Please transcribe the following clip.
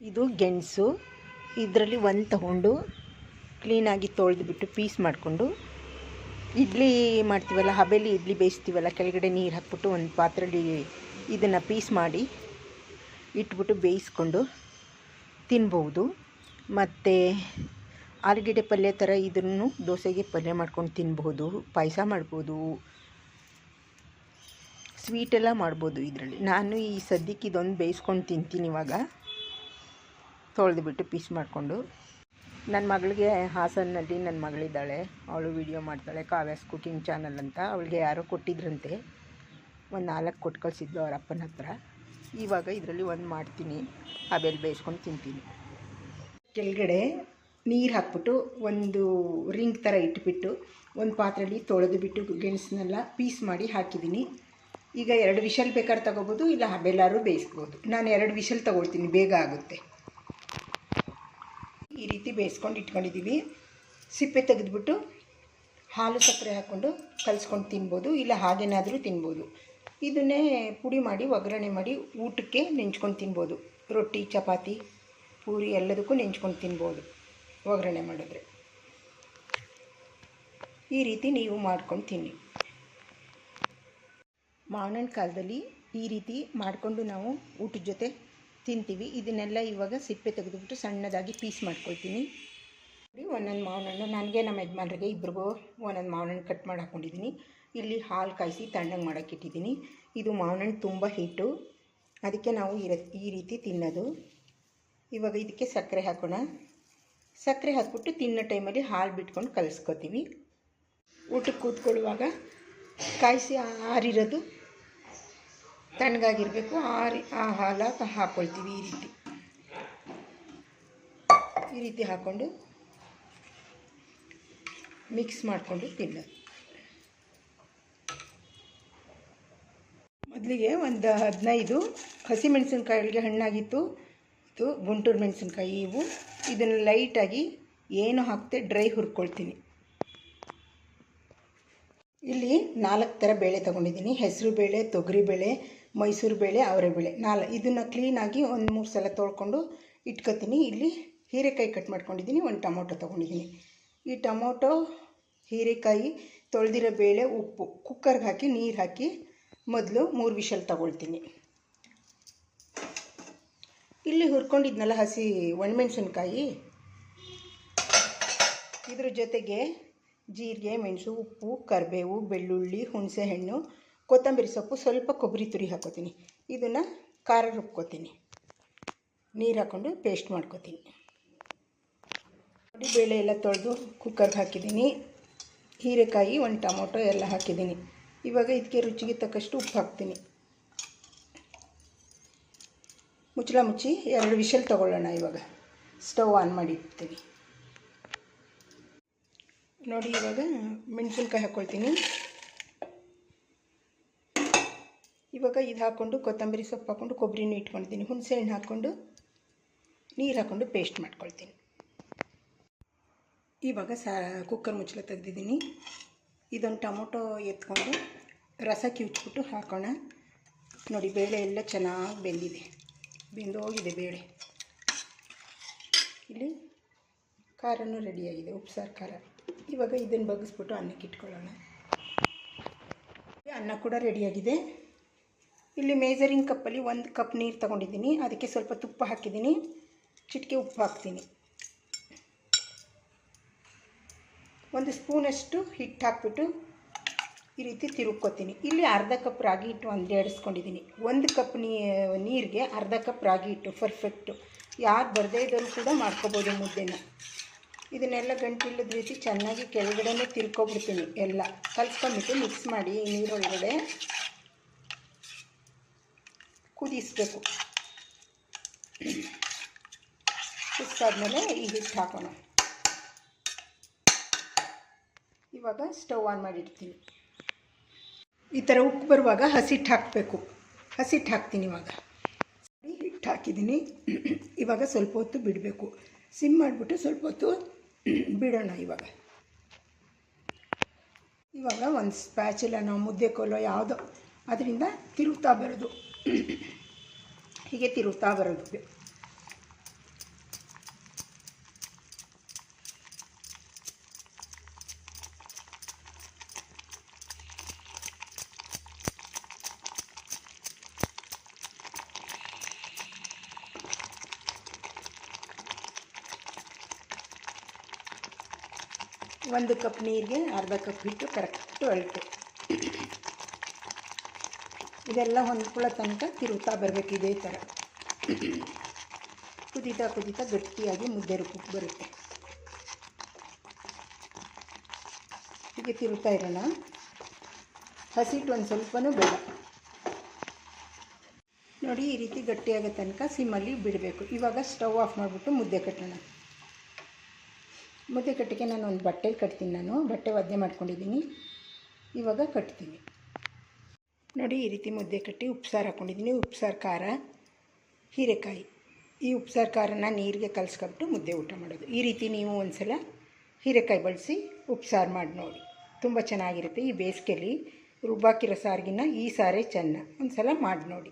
ಇದು ಗೆಣಸು. ಇದರಲ್ಲಿ ಒಂದು ತಗೊಂಡು ಕ್ಲೀನಾಗಿ ತೊಳೆದ್ಬಿಟ್ಟು ಪೀಸ್ ಮಾಡಿಕೊಂಡು ಇಡ್ಲಿ ಮಾಡ್ತೀವಲ್ಲ, ಹಬೆಲಿ ಇಡ್ಲಿ ಬೇಯಿಸ್ತೀವಲ್ಲ, ಕೆಳಗಡೆ ನೀರು ಹಾಕ್ಬಿಟ್ಟು ಒಂದು ಪಾತ್ರೆಯಲ್ಲಿ ಇದನ್ನು ಪೀಸ್ ಮಾಡಿ ಇಟ್ಬಿಟ್ಟು ಬೇಯಿಸ್ಕೊಂಡು ತಿನ್ಬೋದು. ಮತ್ತು ಆಲೂಗೆಡ್ಡೆ ಪಲ್ಯ ಥರ ಇದನ್ನು ದೋಸೆಗೆ ಪಲ್ಯ ಮಾಡ್ಕೊಂಡು ತಿನ್ಬೋದು, ಪಾಯಸ ಮಾಡ್ಬೋದು ಸ್ವೀಟೆಲ್ಲ ಮಾಡ್ಬೋದು ಇದರಲ್ಲಿ. ನಾನು ಈ ಸದ್ಯಕ್ಕೆ ಇದೊಂದು ಬೇಯಿಸ್ಕೊಂಡು ತಿಂತೀನಿ ಇವಾಗ. ತೊಳೆದ್ಬಿಟ್ಟು ಪೀಸ್ ಮಾಡಿಕೊಂಡು ನನ್ನ ಮಗಳಿಗೆ ಹಾಸನಲ್ಲಿ ನನ್ನ ಮಗಳಿದ್ದಾಳೆ. ಅವಳು ವಿಡಿಯೋ ಮಾಡ್ತಾಳೆ ಕಾವ್ಯಾಸ್ ಕುಕಿಂಗ್ ಚಾನಲ್ ಅಂತ. ಅವಳಿಗೆ ಯಾರೋ ಕೊಟ್ಟಿದ್ರಂತೆ. ಒಂದು ನಾಲ್ಕು ಕೊಟ್ಟು ಕಳಿಸಿದ್ಲು ಅವ್ರ ಅಪ್ಪನ ಹತ್ರ. ಇವಾಗ ಇದರಲ್ಲಿ ಒಂದು ಮಾಡ್ತೀನಿ. ಅವೆಲ್ಲ ಬೇಯಿಸ್ಕೊಂಡು ತಿಂತೀನಿ. ಕೆಳಗಡೆ ನೀರು ಹಾಕ್ಬಿಟ್ಟು ಒಂದು ರಿಂಗ್ ಥರ ಇಟ್ಬಿಟ್ಟು ಒಂದು ಪಾತ್ರೆಯಲ್ಲಿ ತೊಳೆದು ಬಿಟ್ಟು ಗೆಣಸನ್ನೆಲ್ಲ ಪೀಸ್ ಮಾಡಿ ಹಾಕಿದ್ದೀನಿ. ಈಗ ಎರಡು ವಿಷಲ್ ಬೇಕಾದ್ರೆ ತಗೋಬೋದು, ಇಲ್ಲ ಹಬೆಲ್ಲಾರು ಬೇಯಿಸ್ಬೋದು. ನಾನು ಎರಡು ವಿಷಲ್ ತೊಗೊಳ್ತೀನಿ, ಬೇಗ ಆಗುತ್ತೆ. ಈ ರೀತಿ ಬೇಯಿಸ್ಕೊಂಡು ಇಟ್ಕೊಂಡಿದ್ದೀವಿ. ಸಿಪ್ಪೆ ತೆಗೆದುಬಿಟ್ಟು ಹಾಲು ಸಕ್ಕರೆ ಹಾಕ್ಕೊಂಡು ಕಲಿಸ್ಕೊಂಡು ತಿನ್ಬೋದು, ಇಲ್ಲ ಹಾಗೇನಾದರೂ ತಿನ್ಬೋದು. ಇದನ್ನೇ ಪುಡಿ ಮಾಡಿ, ಒಗ್ಗರಣೆ ಮಾಡಿ ಊಟಕ್ಕೆ ನೆಂಚ್ಕೊಂಡು ತಿನ್ಬೋದು. ರೊಟ್ಟಿ, ಚಪಾತಿ, ಪೂರಿ ಎಲ್ಲದಕ್ಕೂ ನೆಂಚ್ಕೊಂಡು ತಿನ್ಬೋದು ಒಗ್ಗರಣೆ ಮಾಡಿದ್ರೆ. ಈ ರೀತಿ ನೀವು ಮಾಡ್ಕೊಂಡು ತಿನ್ನಿ. ಮಾವಿನ ಕಾಲದಲ್ಲಿ ಈ ರೀತಿ ಮಾಡಿಕೊಂಡು ನಾವು ಊಟದ ಜೊತೆ ತಿಂತೀವಿ. ಇದನ್ನೆಲ್ಲ ಇವಾಗ ಸಿಪ್ಪೆ ತೆಗೆದುಬಿಟ್ಟು ಸಣ್ಣದಾಗಿ ಪೀಸ್ ಮಾಡ್ಕೊಳ್ತೀನಿ. ನೋಡಿ, ಒಂದೊಂದು ಮಾವಿನ ಹಣ್ಣು ನನಗೆ ನಮ್ಮ ಯಜಮಾನ್ರಿಗೆ ಇಬ್ರಿಗೂ ಒಂದೊಂದು ಮಾವಿನ ಹಣ್ಣು ಕಟ್ ಮಾಡಿ ಹಾಕ್ಕೊಂಡಿದ್ದೀನಿ ಇಲ್ಲಿ ಹಾಲು ಕಾಯಿಸಿ ತಣ್ಣಗೆ ಮಾಡೋಕ್ಕಿಟ್ಟಿದ್ದೀನಿ ಇದು ಮಾವಿನ ಹಣ್ಣು ತುಂಬ ಹಿಟ್ಟು. ಅದಕ್ಕೆ ನಾವು ಈ ರೀತಿ ತಿನ್ನೋದು. ಇವಾಗ ಇದಕ್ಕೆ ಸಕ್ಕರೆ ಹಾಕೋಣ. ಸಕ್ಕರೆ ಹಾಕ್ಬಿಟ್ಟು ತಿನ್ನೋ ಟೈಮಲ್ಲಿ ಹಾಲು ಬಿಟ್ಕೊಂಡು ಕಲಿಸ್ಕೊತೀವಿ. ಊಟಕ್ಕೆ ಕೂತ್ಕೊಳ್ಳುವಾಗ ಕಾಯಿಸಿ ಆರಿರೋದು ತಣ್ಣಗಾಗಿರಬೇಕು ರೀ, ಆ ಹಾಲ ಹಾಕ್ಕೊಳ್ತೀವಿ ಈ ರೀತಿ. ಈ ರೀತಿ ಹಾಕ್ಕೊಂಡು ಮಿಕ್ಸ್ ಮಾಡಿಕೊಂಡು ತಿನ್ನೋದು. ಮೊದಲಿಗೆ ಒಂದು ಹದಿನೈದು ಹಸಿಮೆಣಸಿನ್ಕಾಯಿಗಳಿಗೆ ಹಣ್ಣಾಗಿತ್ತು. ಇದು ಗುಂಟೂರು ಮೆಣಸಿನ್ಕಾಯಿ ಇವು. ಇದನ್ನು ಲೈಟಾಗಿ ಏನು ಹಾಕ್ತೆ ಡ್ರೈ ಹುರ್ಕೊಳ್ತೀನಿ ಇಲ್ಲಿ ನಾಲ್ಕು ಥರ ಬೇಳೆ ತೊಗೊಂಡಿದ್ದೀನಿ. ಹೆಸರು ಬೇಳೆ ತೊಗರಿ ಬೇಳೆ, ಅವರೆ ಬೇಳೆ. ನಾಲ್, ಇದನ್ನು ಕ್ಲೀನಾಗಿ ಒಂದು ಮೂರು ಸಲ ತೊಳ್ಕೊಂಡು ಇಟ್ಕೊತೀನಿ. ಇಲ್ಲಿ ಹೀರೆಕಾಯಿ ಕಟ್ ಮಾಡ್ಕೊಂಡಿದ್ದೀನಿ, ಒಂದು ಟೊಮೊಟೊ ತೊಗೊಂಡಿದ್ದೀನಿ. ಈ ಟೊಮೊಟೊ, ಹೀರೆಕಾಯಿ, ತೊಳೆದಿರೋ ಬೇಳೆ, ಉಪ್ಪು ಕುಕ್ಕರ್ಗೆ ಹಾಕಿ, ನೀರು ಹಾಕಿ ಮೊದಲು ಮೂರು ವಿಷಲ್ ತಗೊಳ್ತೀನಿ. ಇಲ್ಲಿ ಹುರ್ಕೊಂಡಿದ್ನಲ್ಲ ಹಸಿ ಒಣಮೆಣ್ಸಿನ್ಕಾಯಿ? ಇದ್ರ ಜೊತೆಗೆ ಜೀರಿಗೆ, ಮೆಣಸು, ಉಪ್ಪು, ಕರಿಬೇವು, ಬೆಳ್ಳುಳ್ಳಿ, ಹುಣಸೆಹಣ್ಣು ಕೊತ್ತಂಬರಿ ಸೊಪ್ಪು ಸ್ವಲ್ಪ ಕೊಬ್ಬರಿ ತುರಿ ಹಾಕೋತೀನಿ. ಇದನ್ನು ಖಾರ ರುಬ್ಕೋತೀನಿ. ನೀರು ಹಾಕ್ಕೊಂಡು ಪೇಸ್ಟ್ ಮಾಡ್ಕೋತೀನಿ. ನೋಡಿ, ಬೇಳೆ ಎಲ್ಲ ತೊಳೆದು ಕುಕ್ಕರ್ಗೆ ಹಾಕಿದ್ದೀನಿ. ಹೀರೆಕಾಯಿ, ಒಂದು ಟೊಮೊಟೊ ಎಲ್ಲ ಹಾಕಿದ್ದೀನಿ. ಇವಾಗ ಇದಕ್ಕೆ ರುಚಿಗೆ ತಕ್ಕಷ್ಟು ಉಪ್ಪು ಹಾಕ್ತೀನಿ. ಮುಚ್ಚಳ ಮುಚ್ಚಿ ಎರಡು ವಿಷಲ್ ತೊಗೊಳ್ಳೋಣ ಇವಾಗ. ಸ್ಟವ್ ಆನ್ ಮಾಡಿ ಇಡ್ತೀನಿ. ನೋಡಿ, ಇವಾಗ ಮೆಣಸಿನ್ಕಾಯಿ ಹಾಕ್ಕೊಳ್ತೀನಿ ಇವಾಗ ಇದು ಹಾಕ್ಕೊಂಡು ಕೊತ್ತಂಬರಿ ಸೊಪ್ಪು ಹಾಕ್ಕೊಂಡು ಕೊಬ್ಬರಿನೂ ಇಟ್ಕೊಳ್ತೀನಿ. ಹುಣಸೆ ಹಣ್ಣು ಹಾಕ್ಕೊಂಡು ನೀರು ಹಾಕ್ಕೊಂಡು ಪೇಸ್ಟ್ ಮಾಡ್ಕೊಳ್ತೀನಿ. ಇವಾಗ ಸಾ ಕುಕ್ಕರ್ ಮುಚ್ಚಳ ತೆಗೆದಿದ್ದೀನಿ. ಇದೊಂದು ಟೊಮೊಟೊ ಎತ್ಕೊಂಡು ರಸ ಕಿವುಚ್ಬಿಟ್ಟು ಹಾಕೋಣ. ನೋಡಿ, ಬೇಳೆ ಎಲ್ಲ ಚೆನ್ನಾಗಿ ಬೆಂದಿದೆ. ಬೆಂದೋಗಿದೆ ಬೇಳೆ. ಇಲ್ಲಿ ಖಾರನೂ ರೆಡಿಯಾಗಿದೆ ಉಪ್ಸಾರು ಖಾರ. ಇವಾಗ ಇದನ್ನು ಬಗ್ಗಿಸ್ಬಿಟ್ಟು ಅನ್ನಕ್ಕೆ ಇಟ್ಕೊಳ್ಳೋಣ. ಅನ್ನ ಕೂಡ ರೆಡಿಯಾಗಿದೆ ಇಲ್ಲಿ ಮೇಜರಿಂಗ್ ಕಪ್ಪಲ್ಲಿ ಒಂದು ಕಪ್ ನೀರು ತಗೊಂಡಿದ್ದೀನಿ. ಅದಕ್ಕೆ ಸ್ವಲ್ಪ ತುಪ್ಪ ಹಾಕಿದ್ದೀನಿ. ಚಿಟಿಕೆ ಉಪ್ಪು ಹಾಕ್ತೀನಿ. ಒಂದು ಸ್ಪೂನಷ್ಟು ಹಿಟ್ಟು ಹಾಕ್ಬಿಟ್ಟು ಈ ರೀತಿ ತಿರುಗ್ಕೊತೀನಿ. ಇಲ್ಲಿ ಅರ್ಧ ಕಪ್ ರಾಗಿ ಹಿಟ್ಟು ಒಂದು ಎಡಿಸ್ಕೊಂಡಿದ್ದೀನಿ ಒಂದು ಕಪ್ ನೀರಿಗೆ ಅರ್ಧ ಕಪ್ ರಾಗಿ ಹಿಟ್ಟು ಪರ್ಫೆಕ್ಟು ಯಾರು ಬರದೇ ಇದ್ದರೂ ಕೂಡ ಮಾಡ್ಕೋಬೋದು ಮುದ್ದೆನ. ಇದನ್ನೆಲ್ಲ ಗಂಟಿಲ್ಲದ ರೀತಿ ಚೆನ್ನಾಗಿ ಕೆಳಗಡೆನೇ ತಿರ್ಕೊಬಿಡ್ತೀನಿ ಎಲ್ಲ. ಕಲ್ಸ್ಕೊಂಡ್ಬಿಟ್ಟು ಮಿಕ್ಸ್ ಮಾಡಿ ನೀರೊಳಗಡೆ. ಕುದಿಸ್ಬೇಕು. ಕುದಿಸಾದ್ಮೇಲೆ ಈ ಹಿಟ್ಟು ಹಾಕೋಣ. ಇವಾಗ ಸ್ಟವ್ ಆನ್ ಮಾಡಿರ್ತೀನಿ. ಈ ಥರ ಉಪ್ಪು ಬರುವಾಗ ಹಸಿಟ್ಟು ಹಾಕಬೇಕು. ಹಸಿಟ್ಟು ಹಾಕ್ತೀನಿ ಇವಾಗ. ಹಿಟ್ಟು ಹಾಕಿದ್ದೀನಿ. ಇವಾಗ ಸ್ವಲ್ಪ ಹೊತ್ತು ಬಿಡಬೇಕು. ಸಿಮ್ ಮಾಡಿಬಿಟ್ಟು ಸ್ವಲ್ಪ ಹೊತ್ತು ಬಿಡೋಣ ಇವಾಗ. ಇವಾಗ ಒಂದು ಸ್ಪ್ಯಾಚಿಲ್ಲ ನಾವು ಮುದ್ದೆ ಕೋಲೋ ಯಾವುದೋ ಅದರಿಂದ ತಿರುಗ್ತಾ ಬರೋದು. ಹೀಗೆ ತಿರುಗ್ತಾ ಬರೋದು ಒಂದು ಕಪ್ ನೀರಿಗೆ ಅರ್ಧ ಕಪ್ ಹಿಟ್ಟು ಕರೆಕ್ಟ್ ಅಳತೆ ಇದೆಲ್ಲ ಹೊಂದ್ಕೊಳ್ಳೋ ತನಕ ತಿರುಗ್ತಾ ಬರಬೇಕು ಇದೇ ಥರ ಕುದೀತಾ ಕುದೀತಾ ಗಟ್ಟಿಯಾಗಿ ಮುದ್ದೆ ರೂಪಕ್ಕೆ ಬರುತ್ತೆ. ಹೀಗೆ ತಿರುಗ್ತಾ ಇರೋಣ. ಹಸಿಟ್ಟು ಒಂದು ಸ್ವಲ್ಪನೂ ಬೇಡ. ನೋಡಿ ಈ ರೀತಿ ಗಟ್ಟಿಯಾಗೋ ತನಕ ಸಿಮ್ಮಲ್ಲಿ ಬಿಡಬೇಕು. ಇವಾಗ ಸ್ಟವ್ ಆಫ್ ಮಾಡಿಬಿಟ್ಟು ಮುದ್ದೆ ಕಟ್ಟೋಣ. ಮುದ್ದೆ ಕಟ್ಟಿಗೆ ನಾನು ಒಂದು ಬಟ್ಟೆಲಿ ಕಟ್ತೀನಿ ನಾನು. ಬಟ್ಟೆ ಒದ್ದೆ ಮಾಡ್ಕೊಂಡಿದ್ದೀನಿ. ಇವಾಗ ಕಟ್ತೀನಿ. ನೋಡಿ ಈ ರೀತಿ ಮುದ್ದೆ ಕಟ್ಟಿ ಉಪ್ಸಾರು ಹಾಕ್ಕೊಂಡಿದ್ದೀನಿ ಉಪ್ಸಾರು ಖಾರ, ಹೀರೆಕಾಯಿ, ಈ ಉಪ್ಸಾರು ಖಾರನ ನೀರಿಗೆ ಕಲಸ್ಕೊಬಿಟ್ಟು ಮುದ್ದೆ ಊಟ ಮಾಡೋದು. ಈ ರೀತಿ ನೀವು ಒಂದು ಸಲ ಹೀರೆಕಾಯಿ ಬಳಸಿ ಉಪ್ಸಾರು ಮಾಡಿ ನೋಡಿ. ತುಂಬ ಚೆನ್ನಾಗಿರುತ್ತೆ ಈ ಬೇಸಿಗೆಯಲ್ಲಿ ರುಬ್ಬಾಕಿರೋ ಸಾರಿಗಿನ್ನ ಈ ಸಾರೇ ಚೆನ್ನ. ಒಂದು ಸಲ ಮಾಡಿ ನೋಡಿ.